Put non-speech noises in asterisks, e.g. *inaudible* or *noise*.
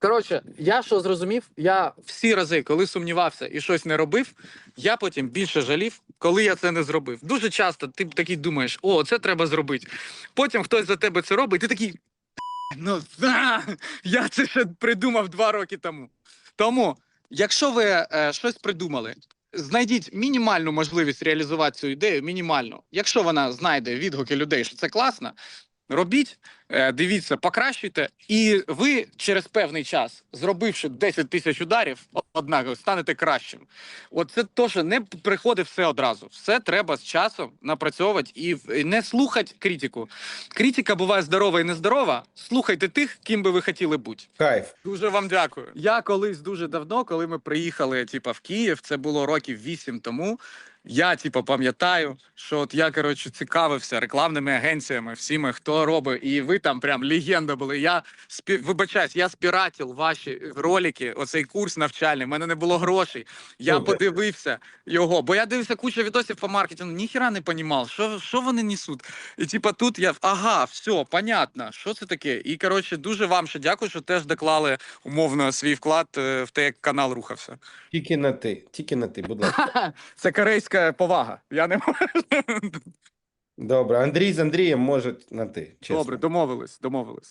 Коротше, я що зрозумів, я всі рази, коли сумнівався і щось не робив, я потім більше жалів, коли я це не зробив. Дуже часто ти такий думаєш, о, це треба зробити. Потім хтось за тебе це робить, і ти такий. Ну, да, я це ще придумав два роки тому. Тому, якщо ви е, щось придумали, знайдіть мінімальну можливість реалізувати цю ідею, мінімальну. Якщо вона знайде відгуки людей, що це класно, робіть, дивіться, покращуйте, і ви через певний час, зробивши 10 тисяч ударів, однаково станете кращим. От це то, що не приходить все одразу. Все треба з часом напрацьовувати і не слухати критику. Критика буває здорова і нездорова. Слухайте тих, ким би ви хотіли бути. Кайф. Дуже вам дякую. Я колись дуже давно, коли ми приїхали, типа, в Київ, це було років вісім тому. Я, типу, пам'ятаю, що от я коротше цікавився рекламними агенціями, всіми, хто робить, і ви там прям легенда були. Я спі... вибачаюсь, я спіратів ваші ролики, оцей курс навчальний. в мене не було грошей. Я Супер. подивився його, бо я дивився кучу відосів по маркетингу, ніхіра не понімав, що, що вони несуть. І типа тут я ага, все, понятно, що це таке. І коротше, дуже вам ще дякую, що теж доклали умовно свій вклад е, в те, як канал рухався. Тільки на ти. Тільки на ти, будь ласка. *laughs* Це корейська повага. Я не можу. Добре, Андрій з Андрієм можуть на ти. Чесно. Добре, домовились, домовились.